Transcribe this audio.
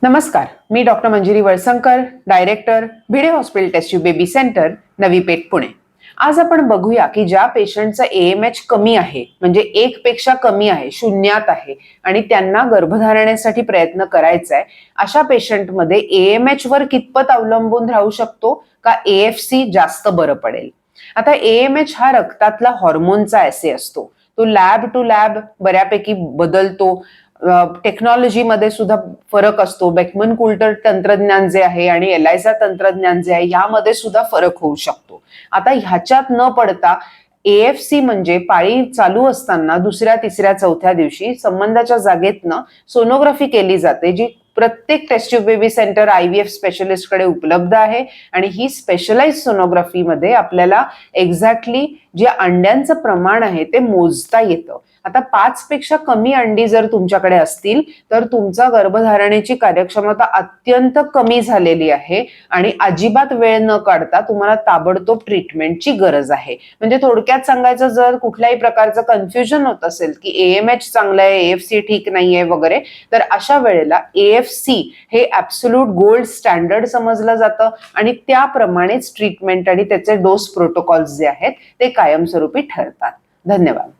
नमस्कार मी doctor Manjiri Valsankar director Bhide hospital test baby centre Navi Peth Pune. आज आपण बघूया की ज्या पेशंटचा एम एच कमी आहे म्हणजे एक पेक्षा कमी आहे शून्यात आहे आणि त्यांना गर्भधारणेसाठी प्रयत्न करायचा आहे अशा पेशंटमध्ये एम एच वर कितपत अवलंबून राहू शकतो का एफ सी जास्त बरं पडेल? आता एम एच हा रक्तातला हॉर्मोनचा ऍसे असतो. तो लॅब टू लॅब बऱ्यापैकी बदलतो. टेक्नॉलॉजीमध्ये सुद्धा फरक असतो. बेकमन कुल्टर तंत्रज्ञान जे आहे आणि एलायझा तंत्रज्ञान जे आहे यामध्ये सुद्धा फरक होऊ शकतो. आता ह्याच्यात न पडता एएफ सी म्हणजे पाळी चालू असताना दुसऱ्या तिसऱ्या चौथ्या दिवशी संबंधाच्या जागेतनं सोनोग्राफी केली जाते जी प्रत्येक test baby centre I V F स्पेशलिस्टकडे उपलब्ध आहे आणि ही स्पेशलाइज सोनोग्राफीमध्ये आपल्याला एक्झॅक्टली जे अंड्यांचं प्रमाण आहे ते मोजता येतं. आता पाच पेक्षा कमी अंडी जर तुमच्याकडे असतील तर तुमचा गर्भधारणेची कार्यक्षमता अत्यंत कमी झालेली आहे आणि अजिबात वेळ न काढता तुम्हाला ताबडतोब ट्रीटमेंटची गरज आहे. म्हणजे थोडक्यात सांगायचं जर कुठल्याही प्रकारचं कन्फ्युजन होत असेल की एएम एच चांगलं आहे एफ सी ठीक नाहीये वगैरे तर अशा वेळेला एफ सी हे ऍब्सोल्यूट गोल्ड स्टँडर्ड समजलं जातं आणि त्याप्रमाणेच ट्रीटमेंट आणि त्याचे डोस प्रोटोकॉल्स जे आहेत ते कायमस्वरूपी ठरतात. धन्यवाद.